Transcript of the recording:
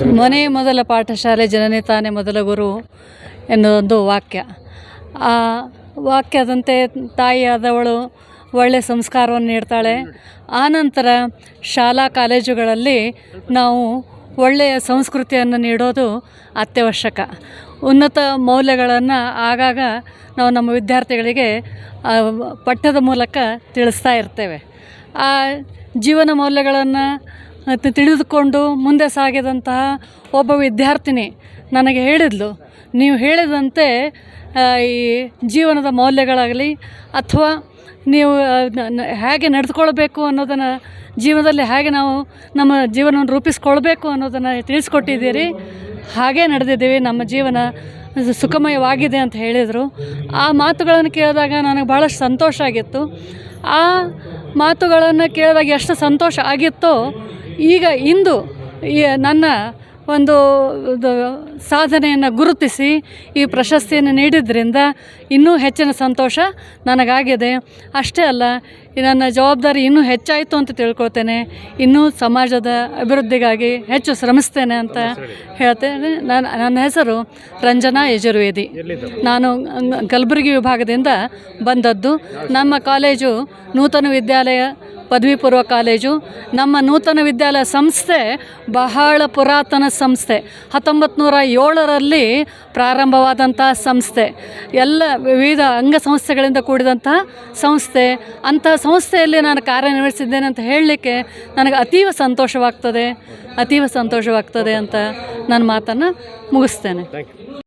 ಮನೆ ಮೊದಲ ಪಾಠಶಾಲೆ ಜನನೇ ತಾನೇ ಮೊದಲ ಗುರು ಎನ್ನುವೊಂದು ವಾಕ್ಯ. ಆ ವಾಕ್ಯದಂತೆ ತಾಯಿಯಾದವಳು ಒಳ್ಳೆಯ ಸಂಸ್ಕಾರವನ್ನು ನೀಡ್ತಾಳೆ. ಆನಂತರ ಶಾಲಾ ಕಾಲೇಜುಗಳಲ್ಲಿ ನಾವು ಒಳ್ಳೆಯ ಸಂಸ್ಕೃತಿಯನ್ನು ನೀಡೋದು ಅತ್ಯವಶ್ಯಕ. ಉನ್ನತ ಮೌಲ್ಯಗಳನ್ನು ಆಗಾಗ ನಾವು ನಮ್ಮ ವಿದ್ಯಾರ್ಥಿಗಳಿಗೆ ಪಠ್ಯದ ಮೂಲಕ ತಿಳಿಸ್ತಾ ಇರ್ತೇವೆ. ಆ ಜೀವನ ಮೌಲ್ಯಗಳನ್ನು ತಿಳಿದುಕೊಂಡು ಮುಂದೆ ಸಾಗಿದಂತಹ ಒಬ್ಬ ವಿದ್ಯಾರ್ಥಿನಿ ನನಗೆ ಹೇಳಿದ್ಲು, ನೀವು ಹೇಳಿದಂತೆ ಈ ಜೀವನದ ಮೌಲ್ಯಗಳಾಗಲಿ ಅಥವಾ ನೀವು ಹೇಗೆ ನಡೆದುಕೊಳ್ಬೇಕು ಅನ್ನೋದನ್ನು ಜೀವನದಲ್ಲಿ ಹೇಗೆ ನಾವು ನಮ್ಮ ಜೀವನವನ್ನು ರೂಪಿಸ್ಕೊಳ್ಬೇಕು ಅನ್ನೋದನ್ನು ತಿಳಿಸ್ಕೊಟ್ಟಿದ್ದೀರಿ, ಹಾಗೇ ನಡೆದಿದ್ದೀವಿ, ನಮ್ಮ ಜೀವನ ಸುಖಮಯವಾಗಿದೆ ಅಂತ ಹೇಳಿದರು. ಆ ಮಾತುಗಳನ್ನು ಕೇಳಿದಾಗ ನನಗೆ ಭಾಳಷ್ಟು ಸಂತೋಷ ಆಗಿತ್ತು. ಆ ಮಾತುಗಳನ್ನು ಕೇಳಿದಾಗ ಎಷ್ಟು ಸಂತೋಷ ಆಗಿತ್ತೋ ಈಗ ಇಂದು ನನ್ನ ಒಂದು ಸಾಧನೆಯನ್ನು ಗುರುತಿಸಿ ಈ ಪ್ರಶಸ್ತಿಯನ್ನು ನೀಡಿದ್ರಿಂದ ಇನ್ನೂ ಹೆಚ್ಚಿನ ಸಂತೋಷ ನನಗಾಗಿದೆ. ಅಷ್ಟೇ ಅಲ್ಲ ನನ್ನ ಜವಾಬ್ದಾರಿ ಇನ್ನೂ ಹೆಚ್ಚಾಯಿತು ಅಂತ ತಿಳ್ಕೊಳ್ತೇನೆ. ಇನ್ನೂ ಸಮಾಜದ ಅಭಿವೃದ್ಧಿಗಾಗಿ ಹೆಚ್ಚು ಶ್ರಮಿಸ್ತೇನೆ ಅಂತ ಹೇಳ್ತೇನೆ. ನನ್ನ ನನ್ನ ಹೆಸರು ರಂಜನಾ ಯಜುರ್ವೇದಿ. ನಾನು ಕಲಬುರಗಿ ವಿಭಾಗದಿಂದ ಬಂದದ್ದು. ನಮ್ಮ ಕಾಲೇಜು ನೂತನ ವಿದ್ಯಾಲಯ ಪದವಿ ಪೂರ್ವ ಕಾಲೇಜು, ನಮ್ಮ ನೂತನ ವಿದ್ಯಾಲಯ ಸಂಸ್ಥೆ, ಬಹಳ ಪುರಾತನ ಸಂಸ್ಥೆ. ಹತ್ತೊಂಬತ್ತು ನೂರ ಏಳರಲ್ಲಿ ಪ್ರಾರಂಭವಾದಂಥ ಸಂಸ್ಥೆ. ಎಲ್ಲ ವಿವಿಧ ಅಂಗಸಂಸ್ಥೆಗಳಿಂದ ಕೂಡಿದಂಥ ಸಂಸ್ಥೆ. ಅಂತಹ ಸಂಸ್ಥೆಯಲ್ಲಿ ನಾನು ಕಾರ್ಯನಿರ್ವಹಿಸಿದ್ದೇನೆ ಅಂತ ಹೇಳಲಿಕ್ಕೆ ನನಗೆ ಅತೀವ ಸಂತೋಷವಾಗ್ತದೆ. ಅತೀವ ಸಂತೋಷವಾಗ್ತದೆ ಅಂತ ನನ್ನ ಮಾತನ್ನು ಮುಗಿಸ್ತೇನೆ.